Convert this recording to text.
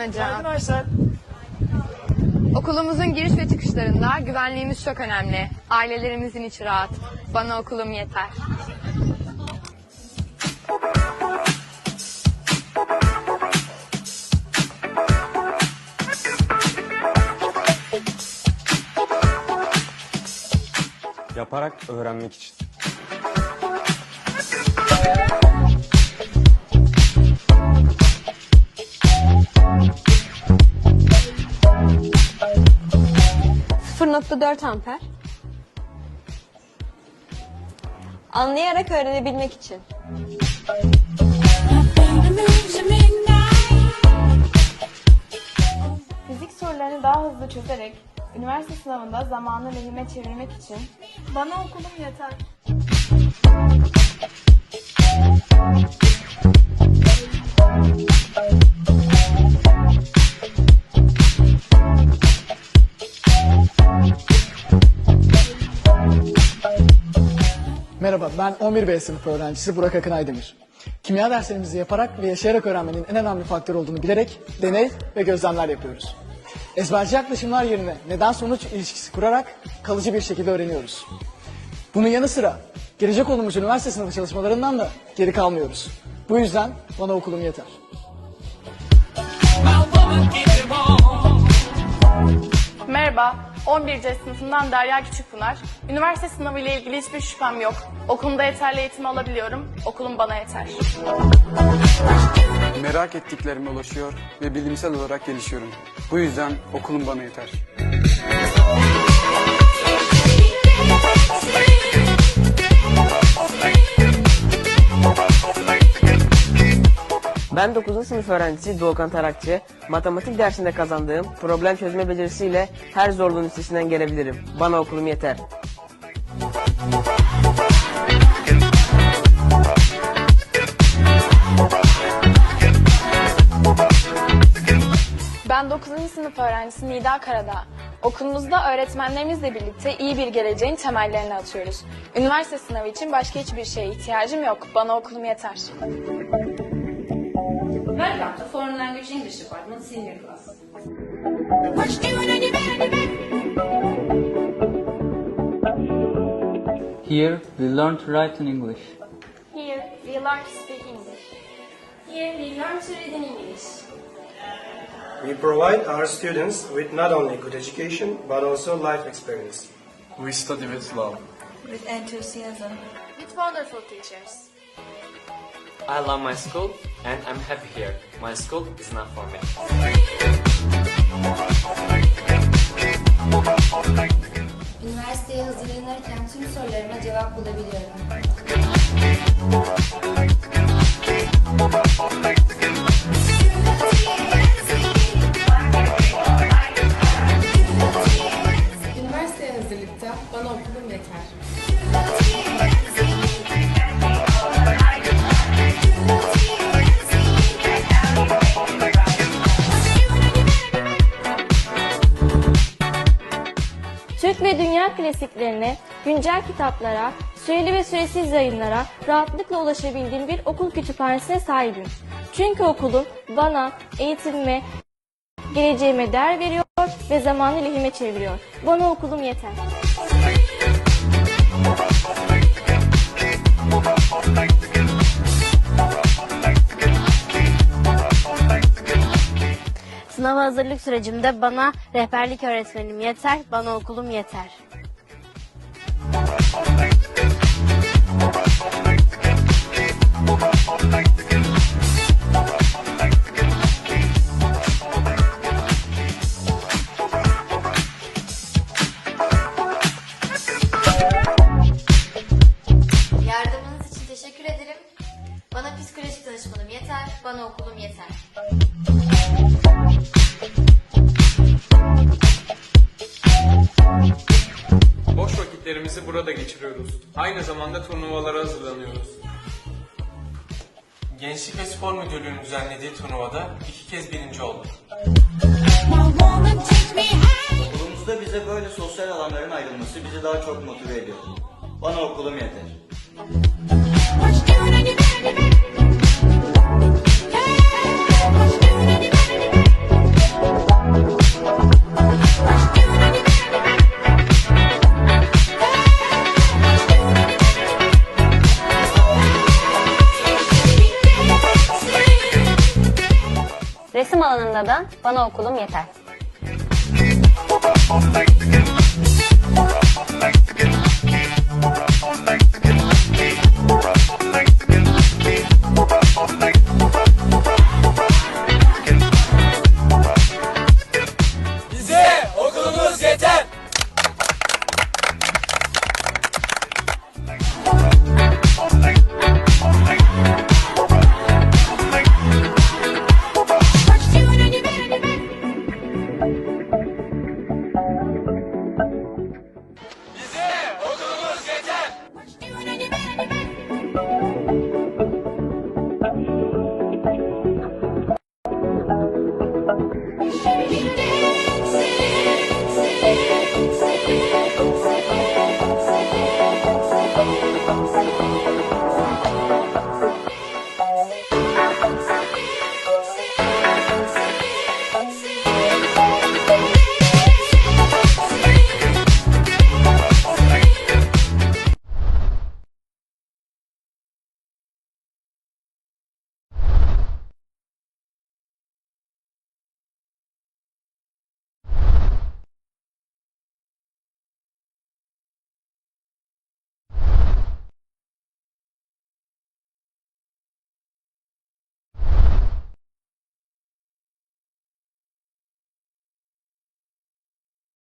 Günaydın hocam. Aysel. Okulumuzun giriş ve çıkışlarında güvenliğimiz çok önemli. Ailelerimizin içi rahat. Bana okulum yeter. Yaparak öğrenmek için. Amper. Anlayarak öğrenebilmek için. Fizik sorularını daha hızlı çözerek üniversite sınavında zamanı lehime çevirmek için bana okulum yeter. Ben 11B sınıfı öğrencisi Burak Akın Aydemir. Kimya derslerimizi yaparak ve yaşayarak öğrenmenin en önemli faktör olduğunu bilerek deney ve gözlemler yapıyoruz. Ezberci yaklaşımlar yerine neden sonuç ilişkisi kurarak kalıcı bir şekilde öğreniyoruz. Bunun yanı sıra gelecek olumuz üniversite sınavı çalışmalarından da geri kalmıyoruz. Bu yüzden bana okulum yeter. Merhaba, 11C sınıfından Derya Küçükpınar. Üniversite sınavı ile ilgili hiçbir şüphem yok. Okulumda yeterli eğitim alabiliyorum. Okulum bana yeter. Merak ettiklerime ulaşıyor ve bilimsel olarak gelişiyorum. Bu yüzden okulum bana yeter. Ben 9. sınıf öğrencisi Doğukan Tarakçı. Matematik dersinde kazandığım problem çözme becerisiyle her zorluğun üstesinden gelebilirim. Bana okulum yeter. Ben 9. sınıf öğrencisi Nida Karadağ. Okulumuzda öğretmenlerimizle birlikte iyi bir geleceğin temellerini atıyoruz. Üniversite sınavı için başka hiçbir şeye ihtiyacım yok. Bana okulum yeter. Welcome to Foreign Language English Department Senior Class. Here we learn to write in English. Here we learn to speak English. Here we learn to read in English. We provide our students with not only good education but also life experience. We study with love. With enthusiasm. With wonderful teachers. I love my school and I'm happy here. My school is not for me. Üniversiteye hazırlanırken tüm sorularıma cevap bulabiliyorum. Türk ve dünya klasiklerine, güncel kitaplara, süreli ve süresiz yayınlara rahatlıkla ulaşabildiğim bir okul kütüphanesine sahibim. Çünkü okulum bana, eğitimime, geleceğime değer veriyor ve zamanı lehime çeviriyor. Bana okulum yeter. Sınava hazırlık sürecimde bana rehberlik öğretmenim yeter, bana okulum yeter. Yardımınız yeter. Boş vakitlerimizi burada geçiriyoruz. Aynı zamanda turnuvalara hazırlanıyoruz. Gençlik ve Spor Müdürlüğü'nün düzenlediği turnuvada iki kez birinci olduk. Okulumuzda bize böyle sosyal alanların ayrılması bizi daha çok motive ediyor. Bana okulum yeter. What's doing da bana okulum yeter.